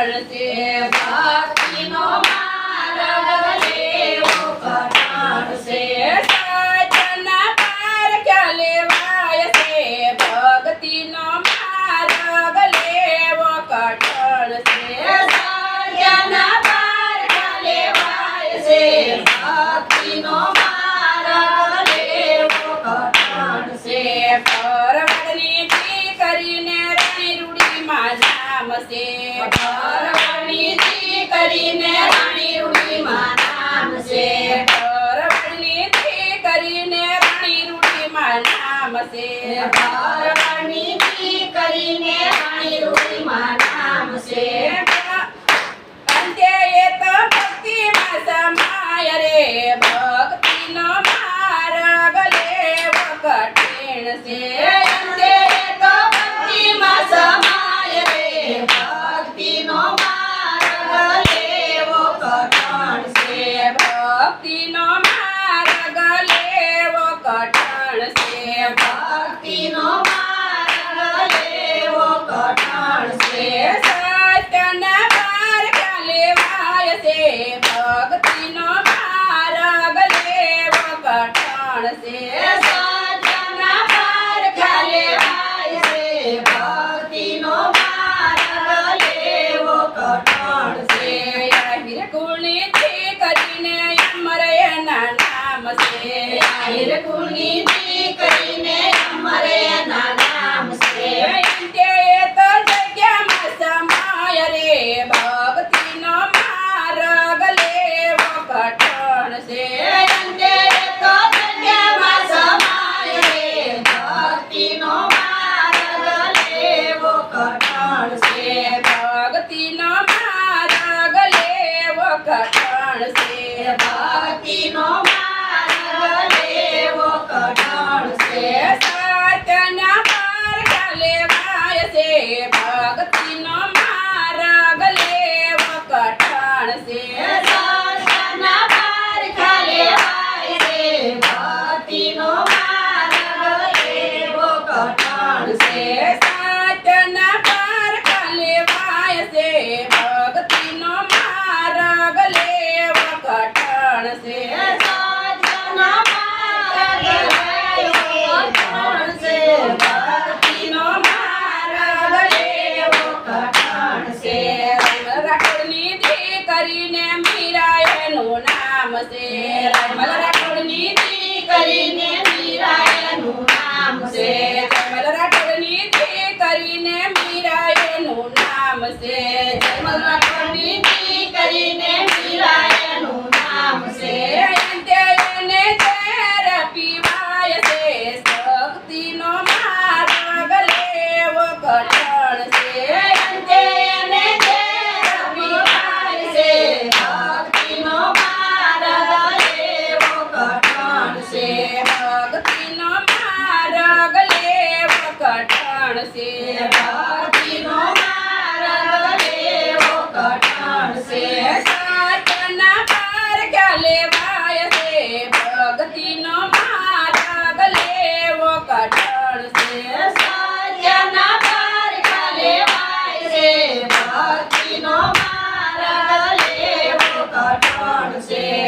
કરશે ભક્તિનો માર્ગ લેવો કટાણશે સાચના પાર ક્યાં લેવાય છે? ભક્તિનો લેવો કટાણશે સાચના પાર ક્યાં લેવાય છે? ભક્તિનો માર્ગ લેવો કટાણશે પરવડની કરીને રણરૂડી માં પરવળની દીકરીને રાણી રૂડીમાં નામ કરીને રાણી રૂડીમાં નામ પરવળની દીકરીને રાણી રૂડીમાં નામ કઠણ છે. ભક્તિનો છે આહિર કુળની દીકરીને અમરે નામ છે. અંતે તો જગ્યામાં સમાય રે. ભક્તિનો માર્ગ લેવો કઠણ છે. અંતે તો જગ્યામાં સમાય રે. ભક્તિનો માર્ગ લેવો કઠણ છે. ભક્તિનો માર્ગ લેવો કઠણ છે. ભક્તિનો માર્ગ લેવો કઠણ છે સત્યના માર્ગ લેવાય છે ભક્તિનો દીકરીને મીરાયનું નામ છે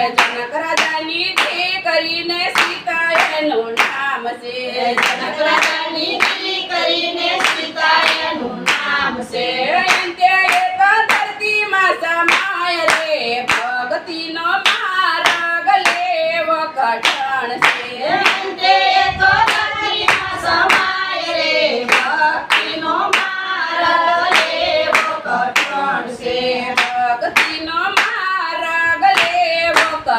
જનક રાજાની દીકરીને સીતા એનું નામ છે. જનક રાજાની કરીને સીતાયનું નામ છે. અંતે એ તો ધરતીમાં સમાય રે ભક્તિનો માર્ગ લેવો કઠણ છે. અંતે સમાય રે ભક્તિનો માર્ગ લેવો કઠણ છે. ભક્તિનો માર્ગ લેવો